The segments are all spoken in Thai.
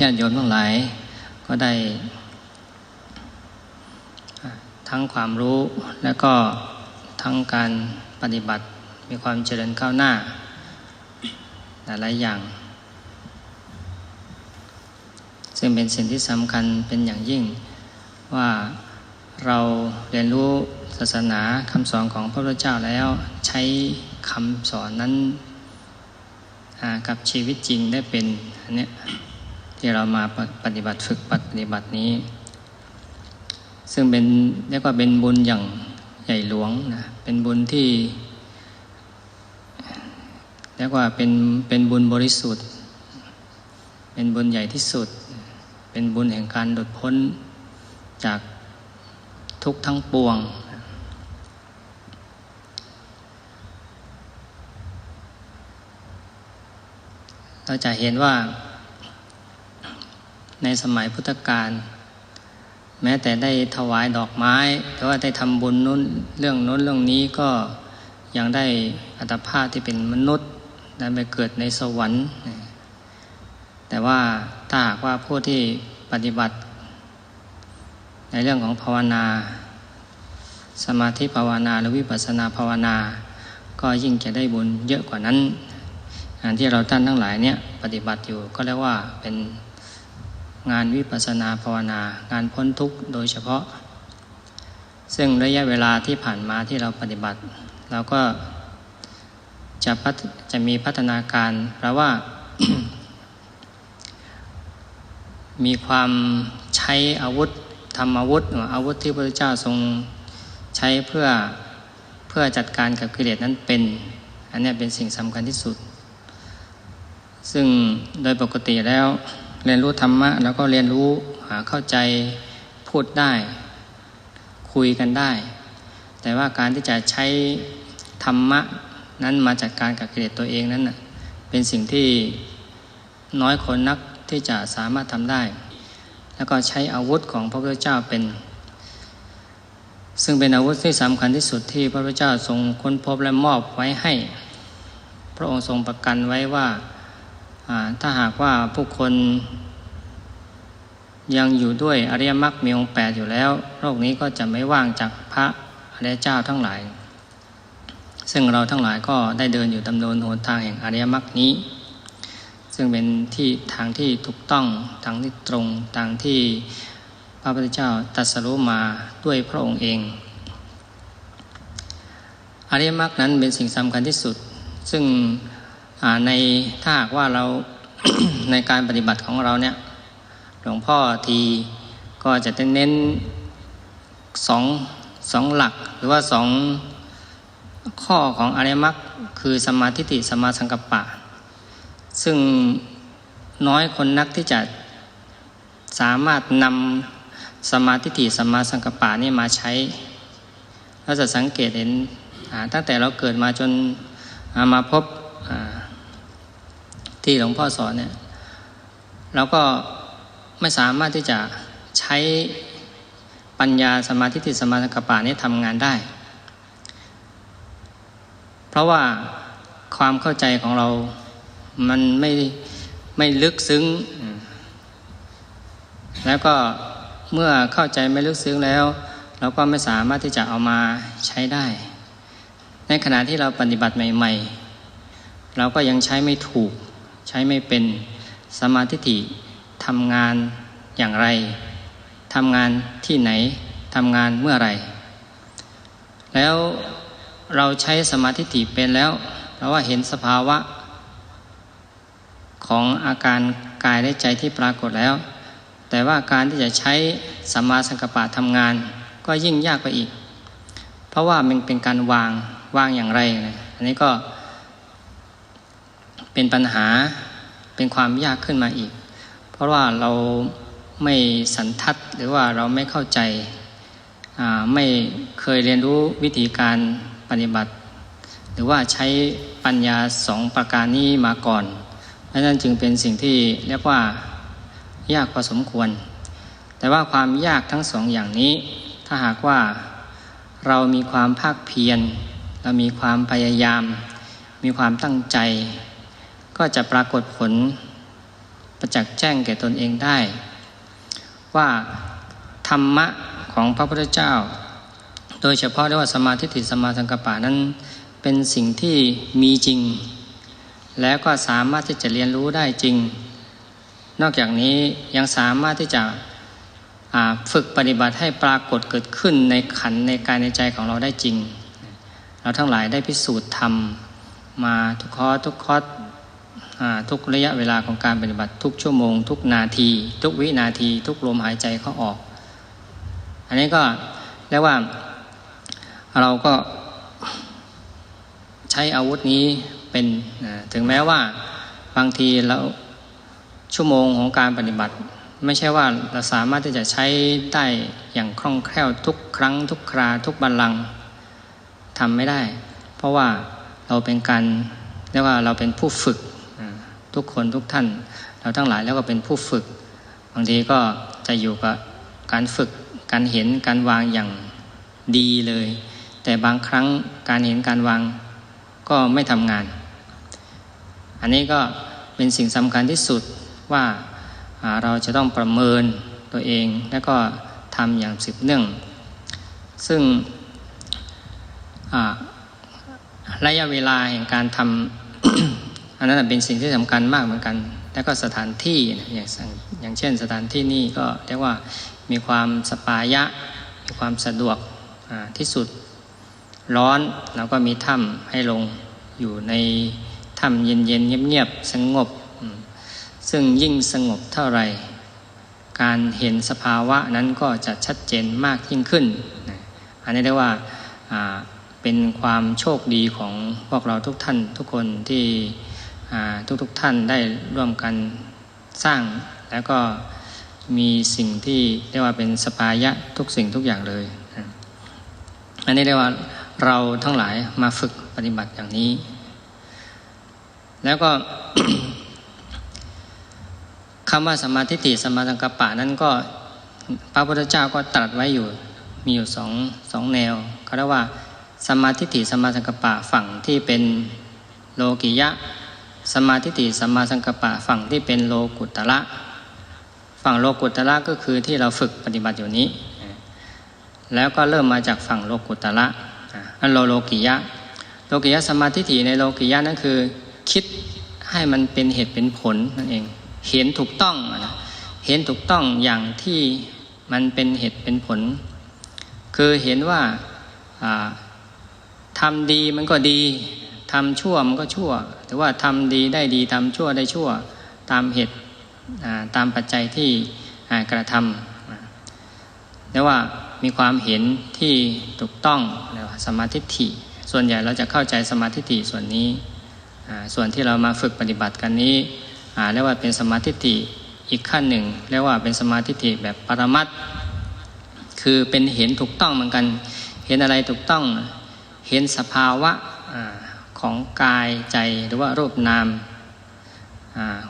ญาติโยมทั้งหลายก็ได้ ทั้งความรู้และก็ทั้งการปฏิบัติมีความเจริญก้าวหน้า หลายอย่าง ซึ่งเป็นสิ่งที่สำคัญเป็นอย่างยิ่งว่าเราเรียนรู้ศาสนาคำสอนของพระพุทธเจ้าแล้วใช้คำสอนนั้นกับชีวิตจริงได้เป็นอันนี้ ที่เรามาปฏิบัติฝึกปฏิบัตินี้ ซึ่งเป็นเรียกว่าเป็นบุญอย่างใหญ่หลวงนะเป็นบุญที่เรียกว่าเป็นเป็นบุญบริสุทธิ์ เป็นบุญใหญ่ที่สุด เป็นบุญแห่งการหลุดพ้นจากทุกทั้งปวง เราจะเห็นว่า ในสมัยพุทธกาลแม้แต่ได้ถวายดอกไม้หรือว่าได้ทำบุญนู้นเรื่องนู้นเรื่องนี้ก็ยังได้อัตภาพที่เป็นมนุษย์ได้ไปเกิดในสวรรค์ แต่ว่าถ้าหากว่าผู้ที่ปฏิบัติ ในเรื่องของภาวนา สมาธิภาวนาหรือวิปัสสนาภาวนา ก็ยิ่งจะได้บุญเยอะกว่านั้นงานที่เราท่านทั้งหลายเนี่ยปฏิบัติอยู่ก็เรียกว่าเป็น งานวิปัสนาภาวนา งานพ้นทุกข์โดยเฉพาะ ซึ่งระยะเวลาที่ผ่านมาที่เราปฏิบัติ เราก็จะจะมีพัฒนาการเพราะว่า มีความใช้อาวุธทำอาวุธอาวุธที่พระเจ้าทรงใช้เพื่อเพื่อจัดการกับกิเลสนั้นเป็น อันนี้เป็นสิ่งสำคัญที่สุด ซึ่งโดยปกติแล้ว เรียนรู้ธรรมะแล้วก็เรียนรู้หาเข้าใจพูดได้ คุยกันได้ แต่ว่าการที่จะใช้ธรรมะนั้นมาจัดการกับกิเลสตัวเองนั้นเป็นสิ่งที่น้อยคนนักที่จะสามารถทำได้ แล้วก็ใช้อาวุธของพระพุทธเจ้าเป็น ซึ่งเป็นอาวุธที่สำคัญที่สุดที่พระพุทธเจ้าทรงค้นพบและมอบไว้ให้ พระองค์ทรงประกันไว้ว่า ถ้าหากว่าผู้คนยังอยู่ด้วยอริยมรรคมีองค์แปดอยู่แล้ว โลกนี้ก็จะไม่ว่างจากพระอริยเจ้าทั้งหลาย ซึ่งเราทั้งหลายก็ได้เดินอยู่ดำเนินหนทางแห่งอริยมรรคนี้ ซึ่งเป็นที่ทางที่ถูกต้องทางที่ตรงทางที่พระพุทธเจ้าตรัสรู้มาด้วยพระองค์เอง อริยมรรคนั้นเป็นสิ่งสำคัญที่สุด ซึ่ง ในถ้าหากว่าเราในการปฏิบัติของเราเนี่ยหลวงพ่อทีก็จะเน้นสองสองหลัก หรือว่าสองข้อของอริยมรรคคือสมาธิิสมาสังกัปปะ ซึ่งน้อยคนนักที่จะสามารถนำสมาธิิสมาสังกัปปะนี่มาใช้เราจะสังเกตเห็นตั้งแต่เราเกิดมาจนมาพบ ที่หลวงพ่อสอนเนี่ยเราก็ไม่สามารถที่จะใช้ปัญญาสมาธิติสมาธิกปานี้ทำงานได้ เพราะว่าความเข้าใจของเรามันไม่ไม่ลึกซึ้ง แล้วก็เมื่อเข้าใจไม่ลึกซึ้งแล้ว เราก็ไม่สามารถที่จะเอามาใช้ได้ ในขณะที่เราปฏิบัติใหม่ ๆ เราก็ยังใช้ไม่ถูก ใช้ไม่เป็นสมาธิิทำงานอย่างไรทำงานที่ไหนทำงานเมื่อไรแล้วเราใช้สมาธิิเป็นแล้ว เราว่าเห็นสภาวะ ของอาการกายและใจที่ปรากฏแล้ว แต่ว่าการที่จะใช้สัมมาสังกัปปะทำงาน ก็ยิ่งยากไปอีก เพราะว่ามันเป็นการวางวางอย่างไรนะอันนี้ก็เป็นปัญหา เป็นความยากขึ้นมาอีก เพราะว่าเราไม่สันทัดหรือว่าเราไม่เข้าใจไม่เคยเรียนรู้วิธีการปฏิบัติ หรือว่าใช้ปัญญาสองประการนี้มาก่อนดังนั้นจึงเป็นสิ่งที่เรียกว่ายากพอสมควร แต่ว่าความยากทั้งสองอย่างนี้ ถ้าหากว่าเรามีความภาคเพียร เรามีความพยายาม มีความตั้งใจ ก็จะปรากฏผลประจักษ์แจ้งแก่ตนเองได้ ว่าธรรมะของพระพุทธเจ้า โดยเฉพาะเรียกว่าสมาธิฏฐิสมาสังกปปะนั้นเป็นสิ่งที่มีจริง แล้วก็สามารถที่จะเรียนรู้ได้จริง นอกจากนี้ยังสามารถที่จะฝึกปฏิบัติให้ปรากฏเกิดขึ้นในขันในกายในใจของเราได้จริง เราทั้งหลายได้พิสูจน์ทำมาทุกข้อทุกข้อ ทุกระยะเวลาของการปฏิบัติทุกชั่วโมง ทุกนาที ทุกวินาที ทุกลมหายใจเข้าออก อันนี้ก็เรียกว่าเราก็ใช้อาวุธนี้เป็นถึงแม้ว่าบางทีเราชั่วโมงของการปฏิบัติ ไม่ใช่ว่าเราสามารถที่จะใช้ได้อย่างคล่องแคล่วทุกครั้ง ทุกครา ทุกบัลลังทำไม่ได้ เพราะว่าเราเป็นการเรียกว่าเราเป็นผู้ฝึก ทุกคนทุกท่าน เราทั้งหลายแล้วก็เป็นผู้ฝึก บางทีก็จะอยู่กับการฝึกการเห็นการวางอย่างดีเลย แต่บางครั้งการเห็นการวางก็ไม่ทำงาน อันนี้ก็เป็นสิ่งสำคัญที่สุดว่าเราจะต้องประเมินตัวเองแล้วก็ทำอย่างสืบเนื่อง ซึ่งระยะเวลาแห่งการทำ อันนั้นเป็นสิ่งที่สำคัญมากเหมือนกัน แล้วก็สถานที่อย่างอย่างเช่น สถานที่นี่ก็เรียกว่ามีความสปายะ มีความสะดวกที่สุดร้อนเราก็มีถ้ำให้ลงอยู่ในถ้ำเย็นๆเงียบๆสงบ ซึ่งยิ่งสงบเท่าไหร่ การเห็นสภาวะนั้นก็จะชัดเจนมากยิ่งขึ้น อันนี้เรียกว่าเป็นความโชคดีของพวกเราทุกท่านทุกคนที่ ทุกๆทท่านได้ร่วมกันสร้าง แล้วก็มีสิ่งที่เรียกว่าเป็นสปายะทุกสิ่งทุกอย่างเลย อันนี้เรียกว่าเราทั้งหลายมาฝึกปฏิบัติอย่างนี้ แล้วก็คำว่าสมาธิติสมาสังกปะนั้นก็พระพุทธเจ้าก็ตรัสไว้อยู่มีอยู่สองสองแนวเขาเรียกว่าสมาธิติสมาสังกปะฝั่งที่เป็นโลกิยะ สมาธิติสัมมาสังกปะฝั่งที่เป็นโลกุตระฝั่งโลกุตระก็คือที่เราฝึกปฏิบัติอยู่นี้ แล้วก็เริ่มมาจากฝั่งโลกุตระอันโลโลกิยะ โลกิยะสมาธิถี่ในโลกิยะนั่นคือ คิดให้มันเป็นเหตุเป็นผลนั่นเอง เห็นถูกต้องนะเห็นถูกต้องอย่างที่มันเป็นเหตุเป็นผล คือเห็นว่าทำดีมันก็ดี ทำชั่วมันก็ชั่วหรือว่าทำดีได้ดีทำชั่วได้ชั่วตามเหตุตามปัจจัยที่กระทำแล้วว่ามีความเห็นที่ถูกต้องสมาธิฐิส่วนใหญ่เราจะเข้าใจสมาธิฐิส่วนนี้ส่วนที่เรามาฝึกปฏิบัติกันนี้เรียกว่าเป็นสมาธิฐิอีกขั้นหนึ่งเรียกว่าเป็นสมาธิฐิแบบปรมัตคือเป็นเห็นถูกต้องเหมือนกัน เห็นอะไรถูกต้อง เห็นสภาวะ ของกายใจหรือว่ารูปนาม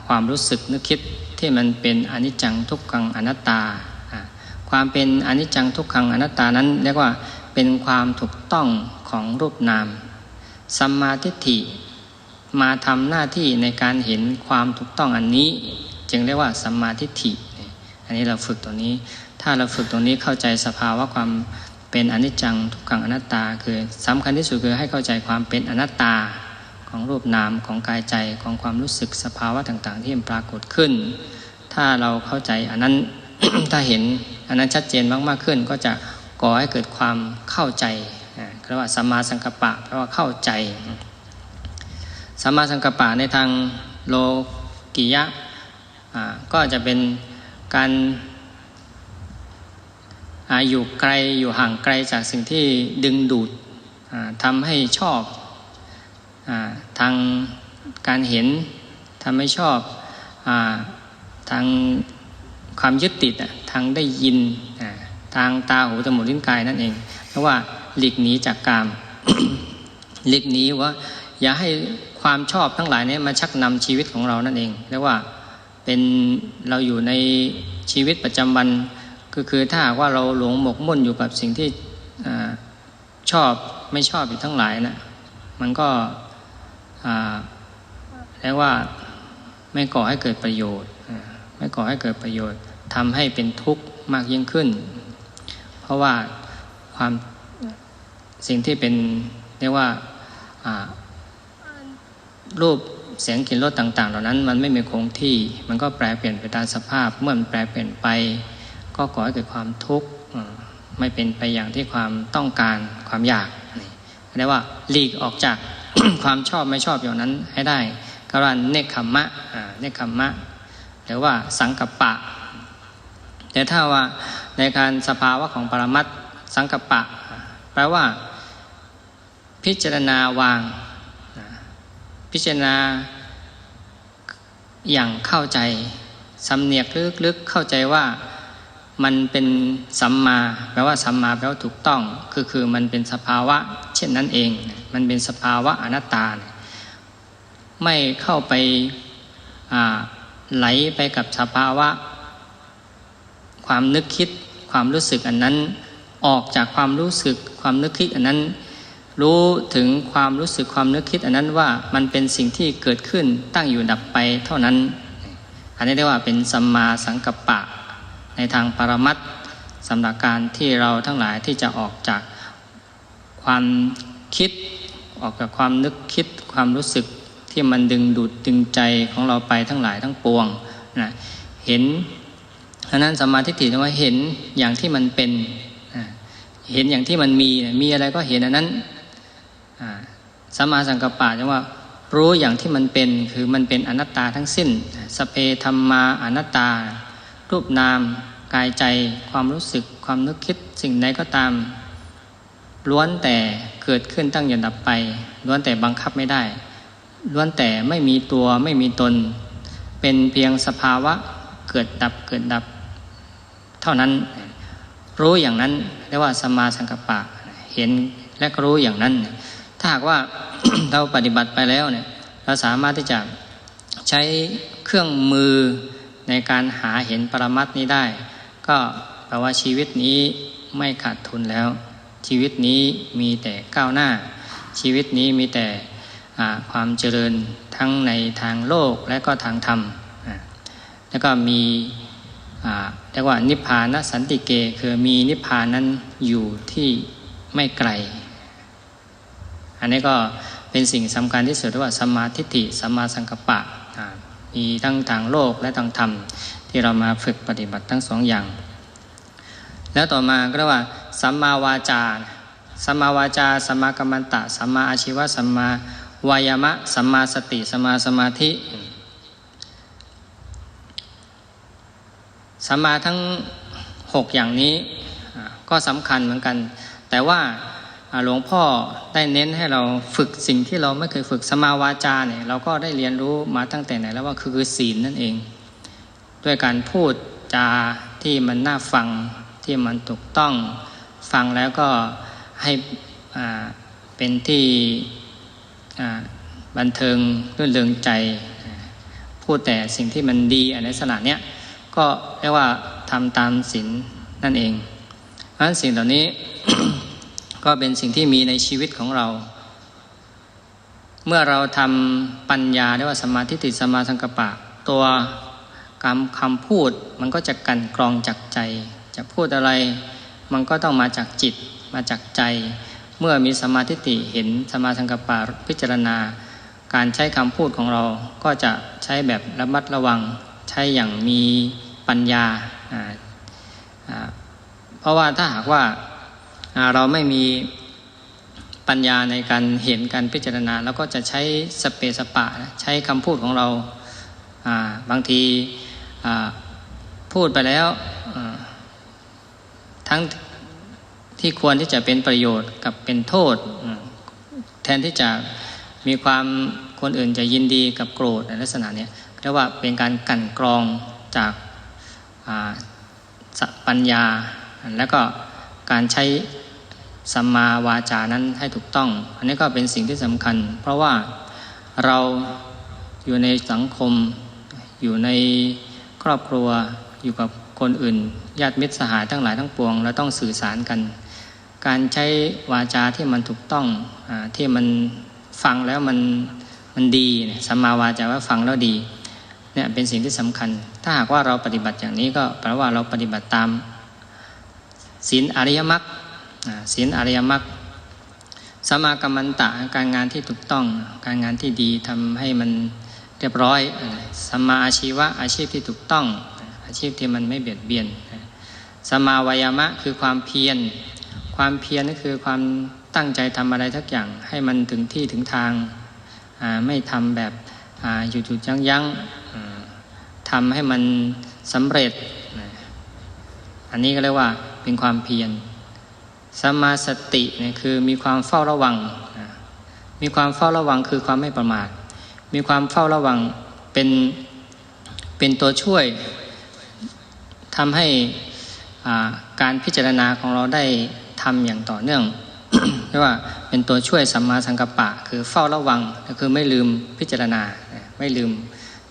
ความรู้สึกนึกคิดที่มันเป็นอนิจจังทุกขังอนัตตา ความเป็นอนิจจังทุกขังอนัตตานั้นเรียกว่าเป็นความถูกต้องของรูปนามสัมมาทิฏฐิมาทำหน้าที่ในการเห็นความถูกต้องอันนี้ จึงเรียกว่าสัมมาทิฏฐิ อันนี้เราฝึกตัวนี้ ถ้าเราฝึกตรงนี้เข้าใจสภาวะความ เป็นอนิจจังทุกขังอนัตตา คือสำคัญที่สุดคือให้เข้าใจความเป็นอนัตตาของรูปนามของกายใจของความรู้สึกสภาวะต่าง ๆ ที่มันปรากฏขึ้น ถ้าเราเข้าใจอันนั้นถ้าเห็นอันนั้นชัดเจนมากๆขึ้น ก็จะก่อให้เกิดความเข้าใจเรียกว่าสัมมาสังกัปปะแปลว่าเข้าใจสัมมาสังกัปปะในทางโลกิยะก็จะเป็นการ อยู่ไกลอยู่ห่างไกลจากสิ่งที่ดึงดูดทำให้ชอบทางการเห็นทำให้ชอบอทางความยึดติดทางได้ยินทางตาหูจมูกลิ้นกายนั่นเอง เพราะว่าหลีกหนีจากกามหลีกหนีว่า อย่าให้ความชอบทั้งหลายนี้มาชักนำชีวิตของเรานั่นเองเรียกว่าเป็นเราอยู่ในชีวิตประจำวัน ก็คือถ้าว่าเราหลงหมกมุ่นอยู่กับสิ่งที่ชอบไม่ชอบอยู่ทั้งหลายนะมันก็เรียกว่าไม่ก่อให้เกิดประโยชน์ ไม่ก่อให้เกิดประโยชน์ทำให้เป็นทุกข์มากยิ่งขึ้น เพราะว่าความสิ่งที่เป็นเรียกว่ารูปเสียงกลิ่นรสต่าง ๆ เหล่านั้น มันไม่มีคงที่มันก็แปรเปลี่ยนไปตามสภาพเมื่อมันแปรเปลี่ยนไป ก็ก่อให้เกิดความทุกข์ไม่เป็นไปอย่างที่ความต้องการความอยากนี่เรียกว่าหลีกออกจาก ความชอบไม่ชอบอย่างนั้นให้ได้ก็ว่าเนคขมมะเนคขมมะหรือว่าสังกัปปะ แต่ถ้าว่าในการสภาวะของปรมัตสังกัปปะ แปลว่า พิจารณาวาง พิจารณาอย่างเข้าใจสำเนียกลึกๆเข้าใจว่า มันเป็นสัมมาแปลว่าสัมมาแปลว่าถูกต้องคือคือมันเป็นสภาวะ เช่นนั้นเอง มันเป็นสภาวะอนัตตา ไม่เข้าไปไหลไปกับสภาวะ ความนึกคิดความรู้สึกอันนั้นออกจากความรู้สึกความนึกคิดอันนั้น รู้ถึงความรู้สึกความนึกคิดอันนั้นว่ามันเป็นสิ่งที่เกิดขึ้นตั้งอยู่ดับไปเท่านั้น อันนี้เรียกว่าเป็นสัมมาสังกัปปะ ในทางปรมัตสำหรับการที่เราทั้งหลายที่จะออกจากความคิดออกจากความนึกคิดความรู้สึกที่มันดึงดูดดึงใจของเราไปทั้งหลายทั้งปวงนะเห็นฉะนั้นสมมาทิฏฐิว่าเห็นอย่างที่มันเป็นเห็นอย่างที่มันมีมีอะไรก็เห็นอันนั้นสัมมาสังกัปปะจะว่ารู้อย่างที่มันเป็นคือมันเป็นอนัตตาทั้งสิ้น สเพธรรมาอนัตตา รูปนาม กายใจ ความรู้สึก ความนึกคิดสิ่งใดก็ตาม ล้วนแต่เกิดขึ้นตั้งอยู่ดับไป ล้วนแต่บังคับไม่ได้ ล้วนแต่ไม่มีตัวไม่มีตน เป็นเพียงสภาวะเกิดดับเกิดดับ เท่านั้นรู้อย่างนั้นเรียกว่าสมาสังกปะเห็นและรู้อย่างนั้น ถ้าหากว่าเราปฏิบัติไปแล้วเนี่ยเราสามารถที่จะใช้เครื่องมือ ในการหาเห็นปรมัตนี้ได้ ก็แปลว่าชีวิตนี้ไม่ขาดทุนแล้ว ชีวิตนี้มีแต่ก้าวหน้า ชีวิตนี้มีแต่ความเจริญทั้งในทางโลกและก็ทางธรรม แล้วก็มีเรียกว่านิพพานสันติเกคือมีนิพพานนั้นอยู่ที่ไม่ไกล อันนี้ก็เป็นสิ่งสำคัญที่สุดว่าสมมาทิฏฐิสมมาสังกัปปะ มีทั้งทางโลกและทางธรรม ที่เรามาฝึกปฏิบัติทั้งสองอย่าง แล้วต่อมาก็เรียกว่าสัมมาวาจาสัมมาวาจาสัมมากัมมันตะสัมมาอาชีวะสัมมาวายามะสัมมาสติสัมมาสมาธิสัมมาทั้งหกอย่างนี้ก็สำคัญเหมือนกัน แต่ว่า หลวงพ่อได้เน้นให้เราฝึกสิ่งที่เราไม่เคยฝึกสมาวาจาเนี่ยเราก็ได้เรียนรู้มาตั้งแต่ไหนแล้วว่าคือศีลนั่นเอง ด้วยการพูดจาที่มันน่าฟังที่มันถูกต้องฟังแล้วก็ให้เป็นที่บันเทิงรื่นเริงใจ พูดแต่สิ่งที่มันดีอันในลักษณะเนี้ยก็เรียกว่าทำตามศีลนั่นเองเพราะฉะนั้นสิ่งเหล่านี้ ก็เป็นสิ่งที่มีในชีวิตของเรา เมื่อเราทำปัญญาเรียกว่าสมาธิฏฐิสมาสังกปะ ตัวคำคำพูดมันก็จะกันกรองจากใจ จะพูดอะไรมันก็ต้องมาจากจิตมาจากใจ เมื่อมีสมาธิฏฐิเห็นสมาสังกปะพิจารณา การใช้คำพูดของเราก็จะใช้แบบระมัดระวัง ใช้อย่างมีปัญญา เพราะว่าถ้าหากว่า เราไม่มีปัญญาในการเห็นการพิจารณา แล้วก็จะใช้สเปสปะใช้คำพูดของเราบางทีพูดไปแล้วทั้งที่ควรที่จะเป็นประโยชน์กับเป็นโทษ แทนที่จะมีความคนอื่นจะยินดีกับโกรธในลักษณะนี้เรียกว่าเป็นการกั่นกรองจากปัญญา แล้วก็การใช้ สัมมาวาจานั้นให้ถูกต้อง อันนี้ก็เป็นสิ่งที่สำคัญ เพราะว่าเราอยู่ในสังคม อยู่ในครอบครัวอยู่กับคนอื่นญาติมิตรสหายทั้งหลายทั้งปวงเราต้องสื่อสารกัน การใช้วาจาที่มันถูกต้องอที่มันฟังแล้วมันมันดีสัมมาวาจาว่าฟังแล้วดีเนี่ยเป็นสิ่งที่สำคัญ ถ้าหากว่าเราปฏิบัติอย่างนี้ก็แปลว่าเราปฏิบัติตามศีลอริยมรรค ศีลอริยมรรคสมากรรมันตะการงานที่ถูกต้องการงานที่ดีทำให้มันเรียบร้อยสมาอาชีวะอาชีพที่ถูกต้อง อาชีพที่มันไม่เบียดเบียนสมาวายามะคือความเพียร ความเพียรนั่นคือความตั้งใจทำอะไรทักอย่างให้มันถึงที่ถึงทางไม่ทำแบบอ่าหยุดหยุดยั้งยั้งทำให้มันสำเร็จ อันนี้ก็เรียกว่าเป็นความเพียร สมมาสติเนี่ยคือมีความเฝ้าระวัง มีความเฝ้าระวังคือความไม่ประมาท มีความเฝ้าระวังเป็นเป็นตัวช่วยทำให้การพิจารณาของเราได้ทำอย่างต่อเนื่องเรียกว่าเป็นตัวช่วยสัมมาสังกัปปะ คือเฝ้าระวังก็คือไม่ลืมพิจารณาไม่ลืม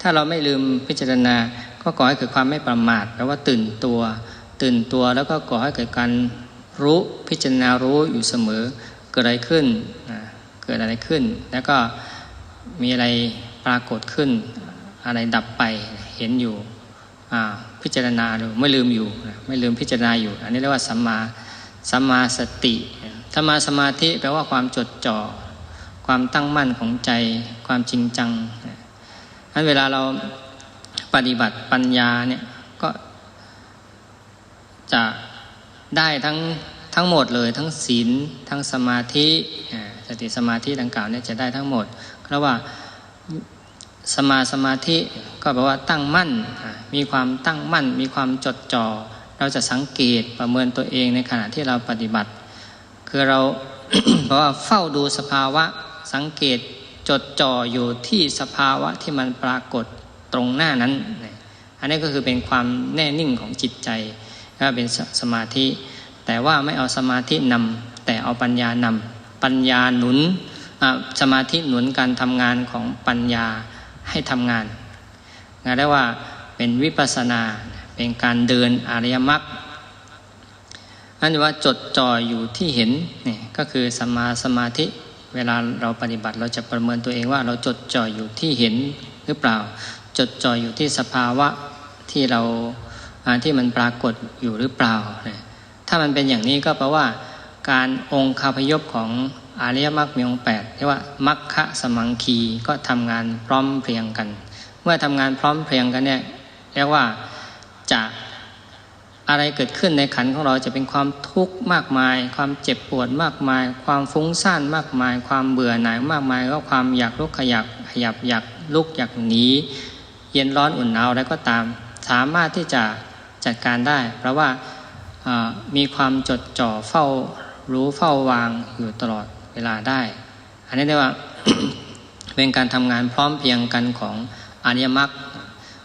ถ้าเราไม่ลืมพิจารณา ก็ก่อให้เกิดความไม่ประมาทแปลว่าตื่นตัว ตื่นตัวแล้วก็ก่อให้เกิดการ รู้พิจารณารู้อยู่เสมอ เกิดอะไรขึ้น เกิดอะไรขึ้น แล้วก็มีอะไรปรากฏขึ้น อะไรดับไปเห็นอยู่พิจารณาดูไม่ลืมอยู่ไม่ลืมพิจารณาอยู่ อันนี้เรียกว่าสัมมาสัมมาสติสัมมาสมาธิแปลว่าความจดจ่อความตั้งมั่นของใจความจริงจังนั้นเวลาเราปฏิบัติปัญญาเนี่ยก็จะ ได้ทั้งทั้งหมดเลยทั้งศีลทั้งสมาธิสติสมาธิดังกล่าวเนี่ยจะได้ทั้งหมดเพราะว่าสมาสมาธิก็แปลว่าตั้งมั่น มีความตั้งมั่น มีความจดจ่อ เราจะสังเกตประเมินตัวเองในขณะที่เราปฏิบัติ คือเราเพราะว่าเฝ้าดูสภาวะสังเกตจดจ่ออยู่ที่สภาวะที่มันปรากฏตรงหน้านั้น อันนี้ก็คือเป็นความแน่นิ่งของจิตใจ ก็เป็นสมาธิ แต่ว่าไม่เอาสมาธินำแต่เอาปัญญานำปัญญาหนุนสมาธิหนุนการทำงานของปัญญาให้ทำงานนะเรียกว่าเป็นวิปัสสนาเป็นการเดินอริยมรรคนั่นว่าจดจ่ออยู่ที่เห็นนี่ก็คือสมาสมาธิเวลาเราปฏิบัติเราจะประเมินตัวเองว่าเราจดจ่ออยู่ที่เห็นหรือเปล่า จดจ่ออยู่ที่สภาวะที่เรา ที่มันปรากฏอยู่หรือเปล่า ถ้ามันเป็นอย่างนี้ก็แปลว่า การองค์คาพยพของอริยมรรคมีองค์แปดเรียกว่ามัคคะสมังคีก็ทำงานพร้อมเพรียงกัน เมื่อทำงานพร้อมเพรียงกันเนี่ยเรียกว่าจะอะไรเกิดขึ้นในขันของเราจะเป็นความทุกข์มากมาย ความเจ็บปวดมากมาย ความฟุ้งซ่านมากมาย ความเบื่อหน่ายมากมาย ก็ความอยากลุกขยับขยับอยากลุกอยากหนีเย็นร้อนอุ่นหนาวอะไรก็ตาม สามารถที่จะ จัดการได้ เพราะว่ามีความจดจ่อเฝ้ารู้เฝ้าวางอยู่ตลอดเวลาได้ อันนี้เรียกว่าเป็นการทำงานพร้อมเพียงกันของอริยมรรค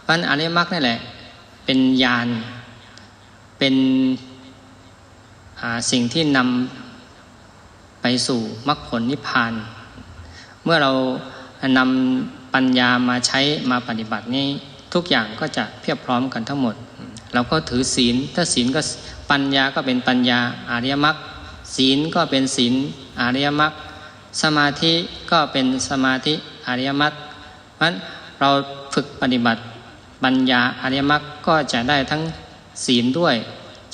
เพราะอริยมรรคนี่แหละเป็นยานเป็นสิ่งที่นำไปสู่มรรคผลนิพพาน เมื่อเรานำปัญญามาใช้มาปฏิบัตินี้ทุกอย่างก็จะเพียบพร้อมกันทั้งหมด เราก็ถือศีล ถ้าศีลก็ปัญญาก็เป็นปัญญาอาริยมรรคศีลก็เป็นศีลอาริยมรรคสมาธิก็เป็นสมาธิอาริยมรรคเพราะฉะนั้นเราฝึกปฏิบัติปัญญาอาริยมรรคก็จะได้ทั้งศีลด้วย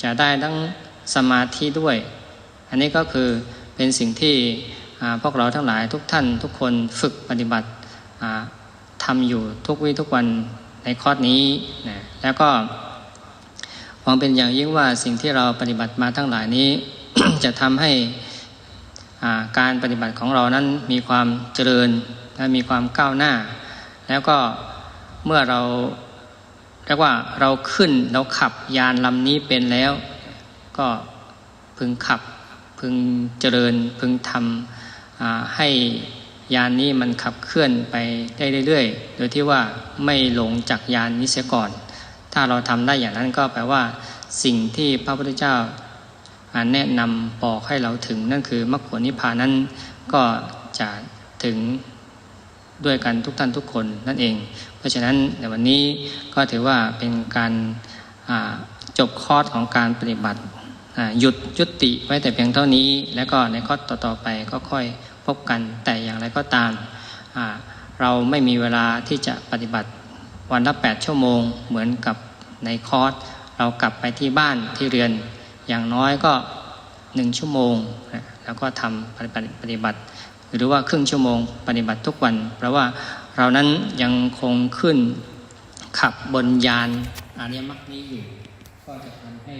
จะได้ทั้งสมาธิด้วย อันนี้ก็คือเป็นสิ่งที่พวกเราทั้งหลายทุกท่านทุกคนฝึกปฏิบัติทำอยู่ทุกวี่ทุกวันในคอร์สนี้นะแล้วก็ หวังเป็นอย่างยิ่งว่าสิ่งที่เราปฏิบัติมาทั้งหลายนี้ จะทำให้การปฏิบัติของเรานั้นมีความเจริญและมีความก้าวหน้า แล้วก็เมื่อเราเรียกว่าเราขึ้นเราขับยานลำนี้เป็นแล้ว ก็พึงขับพึงเจริญพึงทำให้ยานนี้มันขับเคลื่อนไปได้เรื่อยๆ โดยที่ว่าไม่หลงจากยานนี้เสียก่อน ถ้าเราทำได้อย่างนั้นก็แปลว่าสิ่งที่พระพุทธเจ้าแนะนำบอกให้เราถึงนั่นคือมรรคผลนิพพานนั้นก็จะถึงด้วยกันทุกท่านทุกคนนั่นเอง เพราะฉะนั้นในวันนี้ก็ถือว่าเป็นการจบคอร์สของการปฏิบัติหยุดยุติไว้แต่เพียงเท่านี้ แล้วก็ในคอร์สต่อๆไปก็ค่อยพบกันแต่อย่างไรก็ตาม เราไม่มีเวลาที่จะปฏิบัติ วันละ 8 ชั่วโมง เหมือนกับในคอร์สเรากลับไปที่บ้านที่เรียนอย่างน้อยก็ 1 ชั่วโมง แล้วก็ทำปฏิบัติปฏิบัติ หรือว่าครึ่งชั่วโมงปฏิบัติทุกวัน เพราะว่าเรานั้นยังคงขึ้นขับบนยานอริยมรรคนี้อยู่ก็จะทำให้